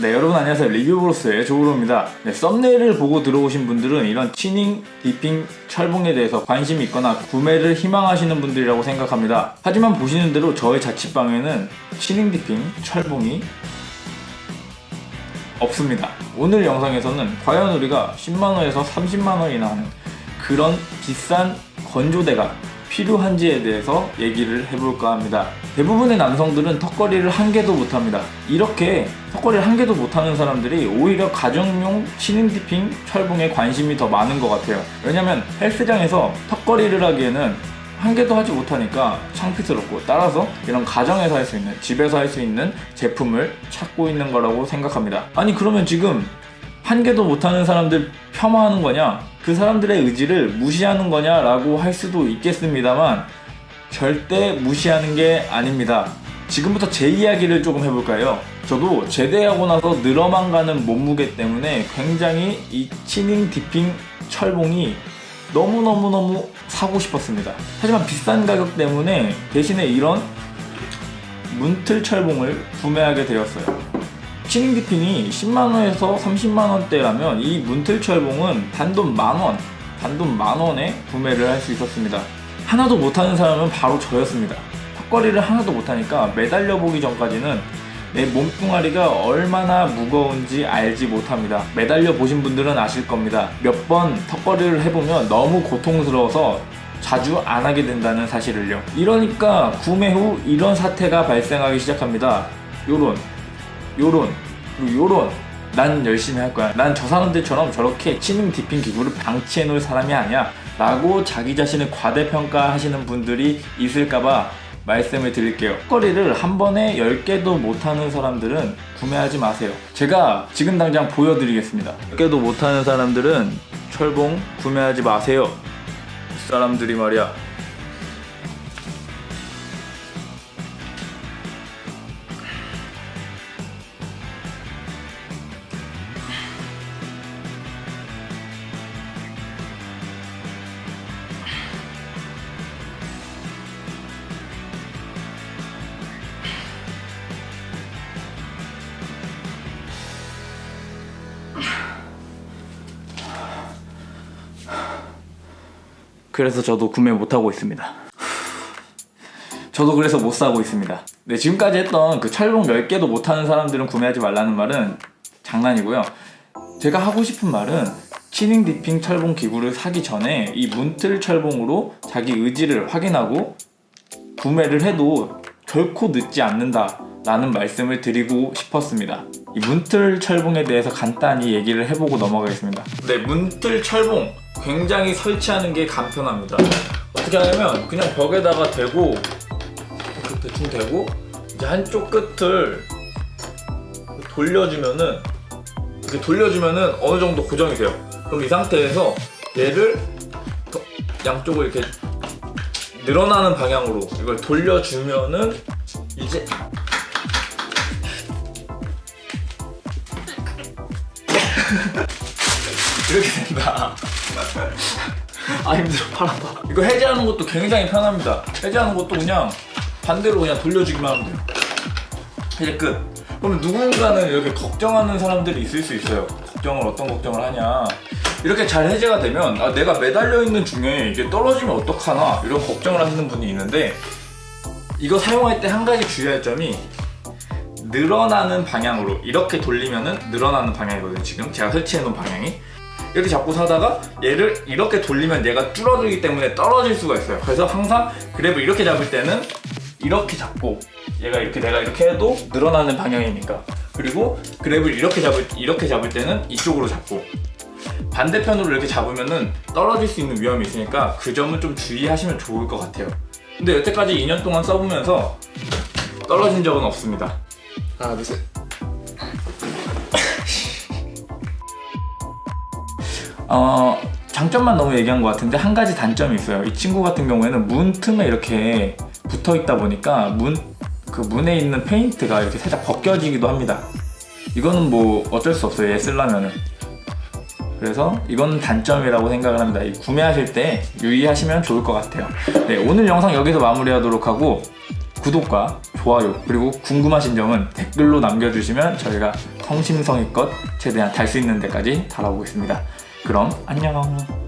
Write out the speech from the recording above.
네 여러분 안녕하세요. 리뷰브로스의 조우로입니다. 네, 썸네일을 보고 들어오신 분들은 이런 치닝, 디핑, 철봉에 대해서 관심이 있거나 구매를 희망하시는 분들이라고 생각합니다. 하지만 보시는 대로 저의 자취방에는 치닝, 디핑, 철봉이 없습니다. 오늘 영상에서는 과연 우리가 10만원에서 30만원이나 하는 그런 비싼 건조대가 필요한지에 대해서 얘기를 해볼까 합니다. 대부분의 남성들은 턱걸이를 한 개도 못합니다. 이렇게 턱걸이를 한 개도 못하는 사람들이 오히려 가정용 치능 디핑 철봉에 관심이 더 많은 것 같아요. 왜냐면 헬스장에서 턱걸이를 하기에는 한 개도 하지 못하니까 창피스럽고 따라서 이런 가정에서 할 수 있는 집에서 할 수 있는 제품을 찾고 있는 거라고 생각합니다. 아니 그러면 지금 한 개도 못하는 사람들 폄하하는 거냐? 그 사람들의 의지를 무시하는 거냐라고 할 수도 있겠습니다만 절대 무시하는 게 아닙니다. 지금부터 제 이야기를 조금 해볼까요? 저도 제대하고 나서 늘어만 가는 몸무게 때문에 굉장히 이 치닝 디핑 철봉이 너무너무너무 사고 싶었습니다. 하지만 비싼 가격 때문에 대신에 이런 문틀 철봉을 구매하게 되었어요. 치닝 디핑이 10만원에서 30만원대라면 이 문틀 철봉은 단돈 만원, 단돈 만원에 구매를 할 수 있었습니다. 하나도 못하는 사람은 바로 저였습니다. 턱걸이를 하나도 못하니까 매달려 보기 전까지는 내 몸뚱아리가 얼마나 무거운지 알지 못합니다. 매달려 보신 분들은 아실 겁니다. 몇 번 턱걸이를 해보면 너무 고통스러워서 자주 안 하게 된다는 사실을요. 이러니까 구매 후 이런 사태가 발생하기 시작합니다. 요런, 요런, 그리고 요런. 난 열심히 할 거야. 난 저 사람들처럼 저렇게 치능 디핑 기구를 방치해 놓을 사람이 아니야. 라고 자기 자신을 과대평가하시는 분들이 있을까봐 말씀을 드릴게요. 거리를 한 번에 10개도 못하는 사람들은 구매하지 마세요. 제가 지금 당장 보여드리겠습니다. 10개도 못하는 사람들은 철봉 구매하지 마세요. 이 사람들이 말이야. 그래서 저도 구매 못하고 있습니다. 저도 그래서 못 사고 있습니다. 네, 지금까지 했던 그 철봉 10개도 못하는 사람들은 구매하지 말라는 말은 장난이고요. 제가 하고 싶은 말은 치닝 디핑 철봉 기구를 사기 전에 이 문틀 철봉으로 자기 의지를 확인하고 구매를 해도 결코 늦지 않는다. 라는 말씀을 드리고 싶었습니다. 이 문틀 철봉에 대해서 간단히 얘기를 해보고 넘어가겠습니다. 네, 문틀 철봉 굉장히 설치하는 게 간편합니다. 어떻게 하냐면 그냥 벽에다가 대고 이렇게 대충 대고 이제 한쪽 끝을 돌려주면은 이렇게 돌려주면은 어느 정도 고정이 돼요. 그럼 이 상태에서 얘를 더- 양쪽을 이렇게 늘어나는 방향으로 이걸 돌려주면은 이제 이렇게 된다. 아 힘들어 팔 아파. 이거 해제하는 것도 굉장히 편합니다. 해제하는 것도 그냥 반대로 그냥 돌려주기만 하면 돼요. 해제 끝. 그러면 누군가는 이렇게 걱정하는 사람들이 있을 수 있어요. 걱정을 어떤 걱정을 하냐. 이렇게 잘 해제가 되면 아, 내가 매달려 있는 중에 이게 떨어지면 어떡하나 이런 걱정을 하시는 분이 있는데 이거 사용할 때 한 가지 주의할 점이 늘어나는 방향으로 이렇게 돌리면은 늘어나는 방향이거든요. 지금 제가 설치해 놓은 방향이 이렇게 잡고 사다가 얘를 이렇게 돌리면 얘가 줄어들기 때문에 떨어질 수가 있어요. 그래서 항상 그랩을 이렇게 잡을 때는 이렇게 잡고 얘가 이렇게 내가 이렇게 해도 늘어나는 방향이니까 그리고 그랩을 이렇게 잡을 이렇게 잡을 때는 이쪽으로 잡고 반대편으로 이렇게 잡으면은 떨어질 수 있는 위험이 있으니까 그 점은 좀 주의하시면 좋을 것 같아요. 근데 여태까지 2년 동안 써보면서 떨어진 적은 없습니다. 하나 둘 셋. 어, 장점만 너무 얘기한 것 같은데 한 가지 단점이 있어요. 이 친구 같은 경우에는 문 틈에 이렇게 붙어 있다 보니까 문, 그 문에 있는 페인트가 이렇게 살짝 벗겨지기도 합니다. 이거는 뭐 어쩔 수 없어요. 얘 쓰려면은. 그래서 이건 단점이라고 생각을 합니다. 이 구매하실 때 유의하시면 좋을 것 같아요. 네, 오늘 영상 여기서 마무리하도록 하고 구독과 좋아요 그리고 궁금하신 점은 댓글로 남겨주시면 저희가 성심성의껏 최대한 달 수 있는 데까지 달아보겠습니다. 그럼 안녕.